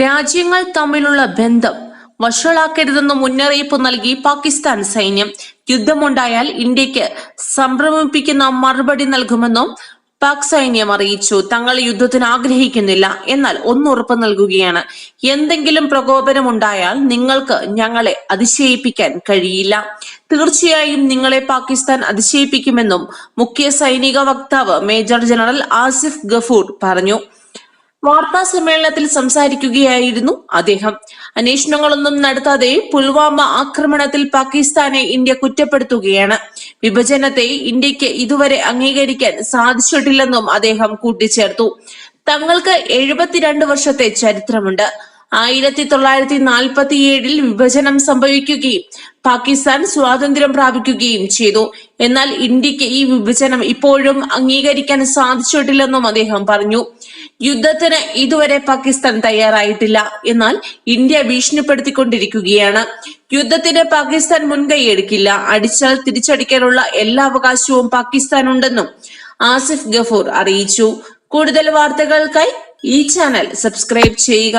രാജ്യങ്ങൾ തമ്മിലുള്ള ബന്ധം വഷളാക്കരുതെന്ന് മുന്നറിയിപ്പ് നൽകി പാകിസ്ഥാൻ സൈന്യം. യുദ്ധമുണ്ടായാൽ ഇന്ത്യയ്ക്ക് സംഭ്രമിപ്പിക്കുന്ന മറുപടി നൽകുമെന്നും പാക് സൈന്യം അറിയിച്ചു. തങ്ങൾ യുദ്ധത്തിന് ആഗ്രഹിക്കുന്നില്ല. എന്നാൽ ഒന്നുറപ്പ് നൽകുകയാണ്. എന്തെങ്കിലും പ്രകോപനമുണ്ടായാൽ നിങ്ങൾക്ക് ഞങ്ങളെ അതിശയിപ്പിക്കാൻ കഴിയില്ല. തീർച്ചയായും നിങ്ങളെ പാകിസ്ഥാൻ അതിശയിപ്പിക്കുമെന്നും മുഖ്യ സൈനിക വക്താവ് മേജർ ജനറൽ ആസിഫ് ഗഫൂർ പറഞ്ഞു. വാർത്താ സമ്മേളനത്തിൽ സംസാരിക്കുകയായിരുന്നു അദ്ദേഹം. അന്വേഷണങ്ങളൊന്നും നടത്താതെ പുൽവാമ ആക്രമണത്തിൽ പാകിസ്ഥാനെ ഇന്ത്യ കുറ്റപ്പെടുത്തുകയാണ്. വിഭജനത്തെ ഇന്ത്യയ്ക്ക് ഇതുവരെ അംഗീകരിക്കാൻ സാധിച്ചിട്ടില്ലെന്നും അദ്ദേഹം കൂട്ടിച്ചേർത്തു. തങ്ങൾക്ക് എഴുപത്തിരണ്ട് വർഷത്തെ ചരിത്രമുണ്ട്. ആയിരത്തി തൊള്ളായിരത്തി നാൽപ്പത്തി ഏഴിൽ വിഭജനം സംഭവിക്കുകയും പാകിസ്ഥാൻ സ്വാതന്ത്ര്യം പ്രാപിക്കുകയും ചെയ്തു. എന്നാൽ ഇന്ത്യയ്ക്ക് ഈ വിഭജനം ഇപ്പോഴും അംഗീകരിക്കാൻ സാധിച്ചിട്ടില്ലെന്നും അദ്ദേഹം പറഞ്ഞു. യുദ്ധത്തിന് ഇതുവരെ പാകിസ്ഥാൻ തയ്യാറായിട്ടില്ല. എന്നാൽ ഇന്ത്യ ഭീഷണിപ്പെടുത്തിക്കൊണ്ടിരിക്കുകയാണ്. യുദ്ധത്തിന് പാകിസ്ഥാൻ മുൻകൈയെടുക്കില്ല അടിച്ചാൽ തിരിച്ചടിക്കാനുള്ള എല്ലാ അവകാശവും പാകിസ്ഥാനുണ്ടെന്നും ആസിഫ് ഗഫൂർ അറിയിച്ചു. കൂടുതൽ വാർത്തകൾക്കായി ഈ ചാനൽ സബ്സ്ക്രൈബ് ചെയ്യുക.